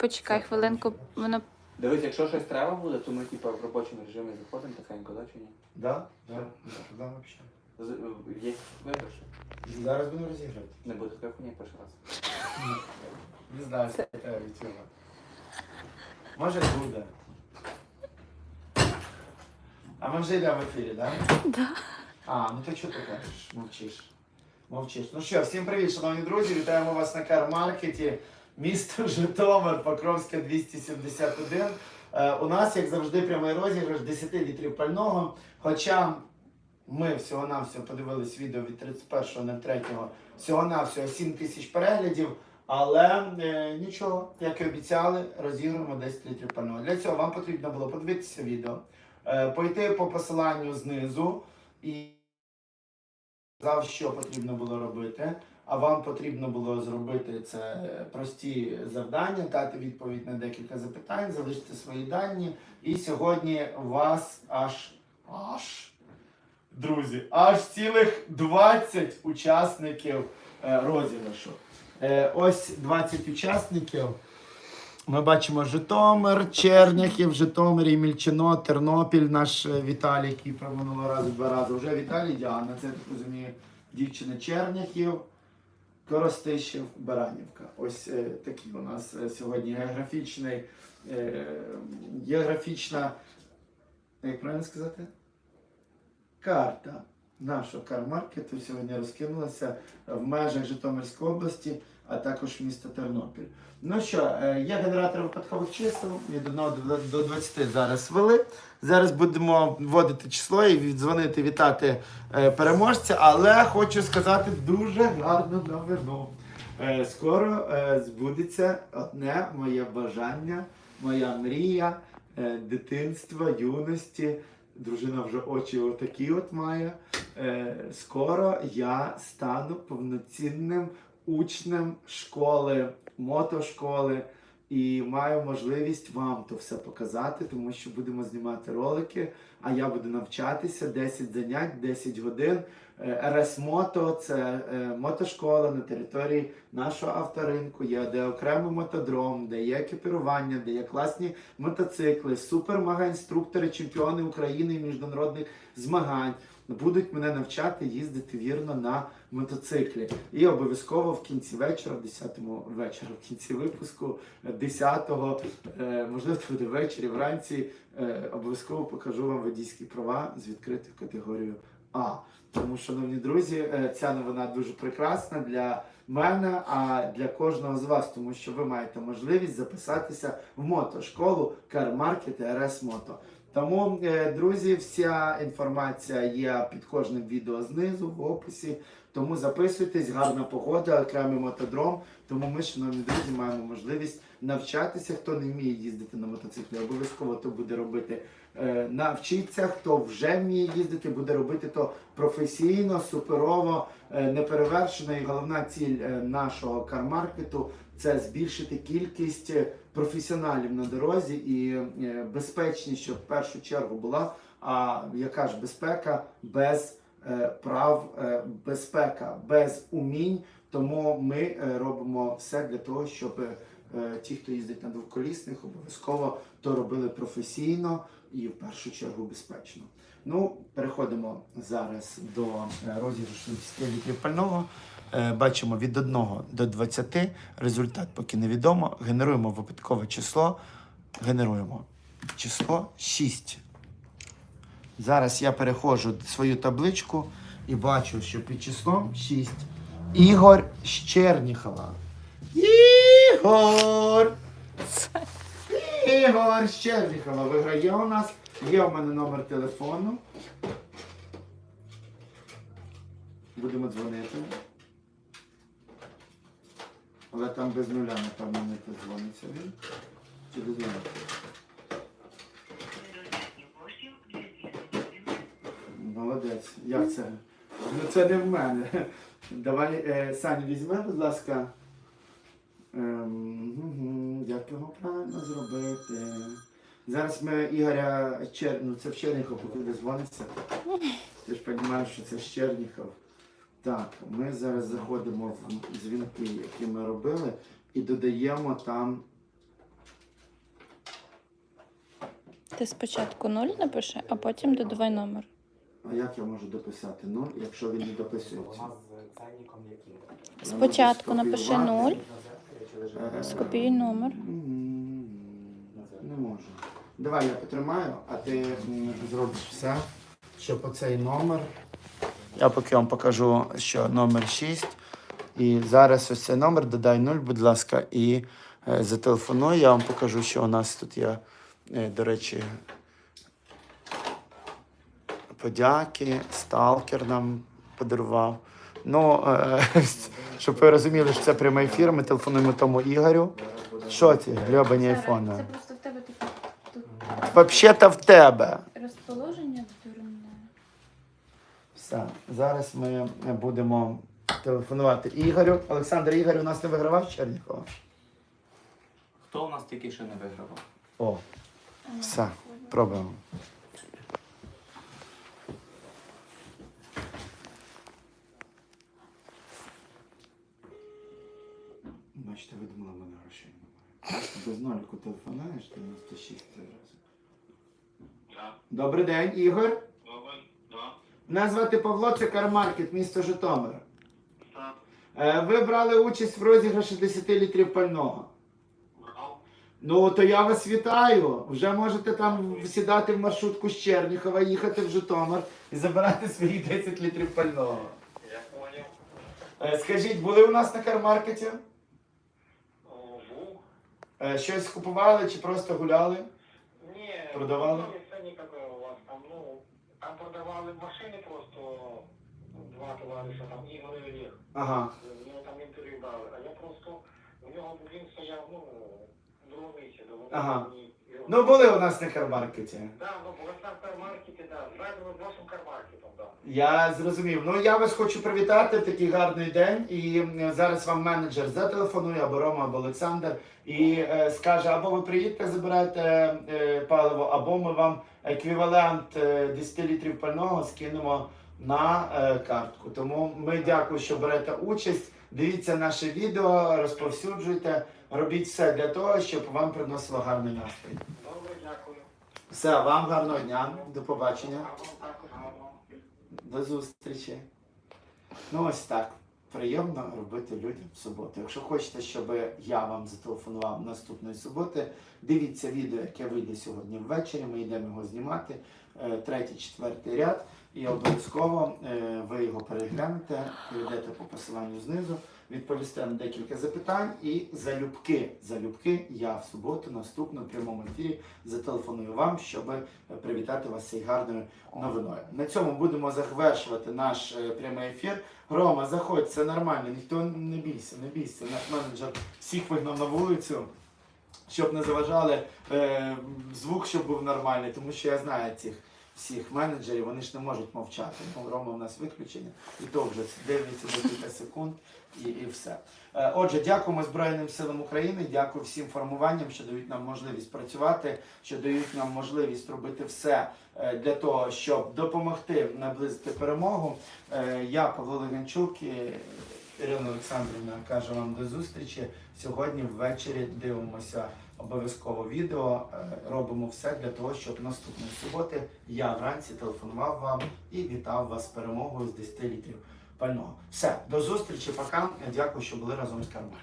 Почекай хвилинку, воно Дивись, якщо щось треба буде, то ми типу, в робочому режимі заходимо тихенько, да, чи ні? Да? Да. Да, вообще. З- Є вибір, що Зараз будемо розіграти. не буде такої хуйні перший раз. Не знаю, це від цього. Може буде. А ми вже йдемо в ефірі, так? Да. А, ну то чого ти кажеш? Мовчиш. Мовчиш. Ну що, всім привіт, шановні друзі. Вітаємо вас на Кармаркеті. Місто Житомир, Покровська 271. Е, у нас, як завжди, прямий розіграш 10 літрів пального. Хоча ми всього-навсього подивились відео від 31.03, всього-навсього 7 тисяч переглядів. Але е, нічого, як і обіцяли, розіграємо 10 літрів пального. Для цього вам потрібно було подивитися відео, е, пойти по посиланню знизу і сказав, що потрібно було робити. А вам потрібно було зробити це прості завдання, дати відповідь на декілька запитань, залишити свої дані. І сьогодні вас аж аж друзі, аж цілих 20 учасників е, розіграшу. Е, ось 20 учасників. Ми бачимо Житомир, Черняхів, Житомир, Ємільчино, Тернопіль, наш е, Віталій, який про минулого разу два рази. Вже Віталій Діана, це так розумію, дівчина Черняхів, Коростишів, Баранівка. Ось е, такий у нас е, сьогодні географічний, е, географічна, як правильно сказати? Карта нашого кармаркету сьогодні розкинулася в межах Житомирської області, а також міста Тернопіль. Ну що, е, є генератор випадкових чисел від 1 до- до 20 зараз ввели. Зараз будемо вводити число і віддзвонити, вітати е, переможця, але хочу сказати дуже гарну новину. Е, Скоро е, збудеться одне моє бажання, моя мрія е, дитинства, юності. Дружина вже очі отакі от має. Е, Скоро я стану повноцінним учнем школи, мотошколи. І маю можливість вам то все показати, тому що будемо знімати ролики, а я буду навчатися 10 занять, 10 годин. Е, РС Мото це е, мотошкола на території нашого авторинку. Є де окремий мотодром, де є екіпірування, де є класні мотоцикли, супер-мага-інструктори, чемпіони України і міжнародних змагань. Будуть мене навчати їздити вірно на мотоциклі. І обов'язково в кінці вечора, в 10-му вечора, в кінці випуску, е, 10-го, е, можливо, буде ввечері, вранці, е, обов'язково покажу вам водійські права з відкритою категорією А. Тому, шановні друзі, е, ця новина дуже прекрасна для мене, а для кожного з вас, тому що ви маєте можливість записатися в мотошколу Кармаркет РС Мото. Тому, е, друзі, вся інформація є під кожним відео знизу в описі. Тому записуйтесь, гарна погода, окремий мотодром. Тому ми, шановні друзі, маємо можливість навчатися. Хто не вміє їздити на мотоциклі, обов'язково то буде робити. е, Навчиться, хто вже вміє їздити, буде робити то професійно, суперово, е, неперевершено. І головна ціль е, нашого кармаркету це збільшити кількість професіоналів на дорозі і безпечність, щоб в першу чергу була. А яка ж безпека без прав, безпека без умінь. Тому ми робимо все для того, щоб ті, хто їздить на двоколісних, обов'язково то робили професійно і в першу чергу безпечно. Ну, переходимо зараз до е, розіграшу 10 літрів пального. Е, Бачимо від 1 до 20. Результат поки невідомо. Генеруємо випадкове число. Генеруємо число 6. Зараз я переходжу свою табличку і бачу, що під числом 6 Ігор з Черніхова. Ігор! Ігор з виграє у нас. Є у мене номер телефону. Будемо дзвонити. Але там без нуля, напевно, не подзвониться він. Чи дозвониться? Молодець. Як це? Ну це не в мене. Давай, е, Саню, візьми, будь ласка. Ем, як його правильно зробити? Зараз ми Ігоря Чер... ну, це в Черніхов, поки дзвониться. Ти ж розумієш, що це з Черніхов. Так, ми зараз заходимо в дзвінки, які ми робили, і додаємо там Ти спочатку 0 напиши, а потім додавай номер. А як я можу дописати 0, якщо він не дописується? Спочатку напиши 0, Скопіюй номер. Не можу. Давай я потримаю, а ти зробиш все, щоб оцей номер. Я поки вам покажу, що номер 6. І зараз ось цей номер додай 0, будь ласка, і е, зателефоную. Я вам покажу, що у нас тут є, е, до речі, подяки, сталкер нам подарував. Ну, е, щоб ви розуміли, що це прямий ефір, ми телефонуємо тому Ігорю. Що ці грьобані айфони? Це просто в тебе таке тут Взагалі-то в тебе. розположення дурне. Все, зараз ми будемо телефонувати Ігорю. Олександр Ігор у нас не вигравав Чернікова? Хто у нас тільки що не вигравав? О, все, пробуємо. Бачите, ви думали, в мене грошей немає. Без ноліку телефонуєш, 96 зараз. Добрий день, Ігор. Мене звати Павло, це Кармаркет, місто Житомир. Е, Ви брали участь в розіграші 10 літрів пального. Ну, то я вас вітаю. Вже можете там сідати в маршрутку з Черніхова, їхати в Житомир і забирати свої 10 літрів пального. Я понял. Е, Скажіть, були у нас на кармаркеті? Е, Щось купували чи просто гуляли? Ні, Продавали? ну, Це ніякого у вас там, ну, там продавали машини просто два товариша, там Ігор і Олег. Ага. В нього там інтерв'ю брали, а я просто, у нього він стояв, ну, місці. до Ага. Ну, були у нас на кармаркеті. Да, ну, в кармаркеті, да, зрадили з вашим кармаркетом. Я зрозумів. Ну я вас хочу привітати в такий гарний день. І зараз вам менеджер зателефонує або Рома, або Олександр, і е, скаже: або ви приїдете, забираєте е, паливо, або ми вам еквівалент е, 10 літрів пального скинемо на е, картку. Тому ми дякую, що берете участь. Дивіться наше відео, розповсюджуйте, робіть все для того, щоб вам приносило гарний настрій. Добре, дякую. Все, вам гарного дня, до побачення. А вам також гарно. До зустрічі. Ну ось так. Приємно робити людям в суботу. Якщо хочете, щоб я вам зателефонував наступної суботи, дивіться відео, яке вийде сьогодні ввечері. Ми йдемо його знімати. Е, Третій, четвертий ряд. І обов'язково е, ви його переглянете, перейдете по посиланню знизу, відповісте на декілька запитань і залюбки, залюбки я в суботу наступному прямому ефірі зателефоную вам, щоб привітати вас цією гарною новиною. На цьому будемо завершувати наш е, прямий ефір. Рома, заходь, це нормально, ніхто не бійся, не бійся. Наш менеджер всіх вигнав на вулицю, щоб не заважали е, звук, щоб був нормальний, тому що я знаю цих всіх менеджерів, вони ж не можуть мовчати. Ну, Рома у нас виключення, і то вже дивляться декілька секунд і, і все. Е, Отже, дякуємо Збройним силам України, дякую всім формуванням, що дають нам можливість працювати, що дають нам можливість робити все е, для того, щоб допомогти наблизити перемогу. Е, Я, Павло Легенчук і Ірина Олександрівна каже вам до зустрічі. Сьогодні ввечері дивимося обов'язково відео. Е, Робимо все для того, щоб наступної суботи я вранці телефонував вам і вітав вас з перемогою з 10 літрів пального. Все, до зустрічі, пока. Дякую, що були разом з Кармарком.